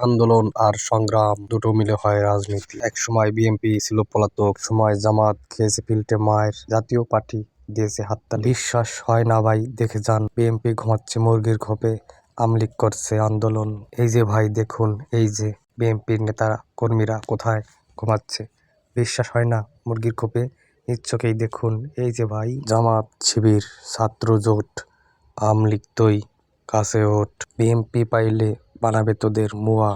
আন্দোলন আর সংগ্রাম দুটো মিলে হয় রাজনীতি। এক সময় বিএনপি ছিল পলাতক, সময় জামাত খেয়েছে ফিল্টে মায়ের জাতীয় পার্টি, দিয়েছে হাততালি। বিশ্বাস হয় না ভাই, দেখে যান। বিএনপি ঘুমাচ্ছে মুরগির খোপে, আমলিক করছে আন্দোলন। এই যে ভাই, দেখুন, এই যে বিএনপির নেতারা, কর্মীরা কোথায় ঘুমাচ্ছে? বিশ্বাস হয় না, মুরগির খোপে নিচ্ছকেই দেখুন। এই যে ভাই, জামাত, শিবির, ছাত্র জোট, আমলিক তৈ কাছে ওঠ বিএমপি পাইলে বানাবে তোদের মুয়া।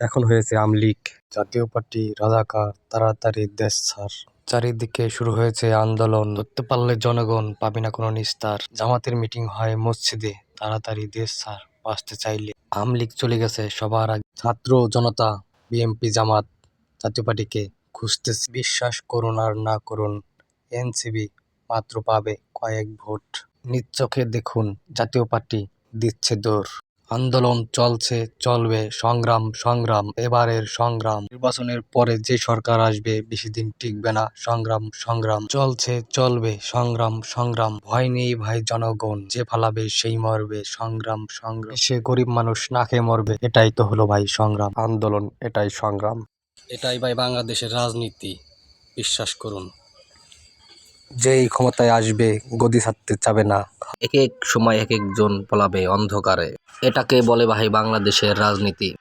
এখন হয়েছে আমলিক। জাতীয় পার্টি, রাজাকার, তাড়াতাড়ি দেশ ছাড়। চারিদিকে শুরু হয়েছে আন্দোলন। ধরতে পারলে জনগণ পাবি না কোনো নিস্তার। জামাতের মিটিং হয় মসজিদে। তাড়াতাড়ি দেশ ছাড়, বাঁচতে চাইলে। আমলিক চলে গেছে সবার আগে। ছাত্র জনতা বিএমপি জামাত, জাতীয় পার্টিকে খুঁজতেছে। বিশ্বাস করুন আর না করুন এনসিবি মাত্র পাবে কয়েক ভোট। নিজ দেখুন, জাতীয় পার্টি দিচ্ছে দৌড় আন্দোলন চলছে, চলবে, সংগ্রাম সংগ্রাম, এবারের সংগ্রাম। নির্বাচনের পরে যে সরকার আসবে, বেশি দিন টিকবে না। সংগ্রাম সংগ্রাম। চলছে, চলবে, সংগ্রাম সংগ্রাম। ভয় নেই ভাই জনগণ, যে ফালাবে সেই মরবে। সংগ্রাম সংগ্রাম। সে গরিব মানুষ না খেয়ে মরবে। এটাই তো হলো ভাই সংগ্রাম। আন্দোলন, এটাই সংগ্রাম। এটাই ভাই বাংলাদেশের রাজনীতি। বিশ্বাস করুন। যেই ক্ষমতায় আসবে, গদি ছাড়তে চাবে না। এক এক সময় এক একজন পলাবে অন্ধকারে। এটাকে বলে ভাই বাংলাদেশের রাজনীতি।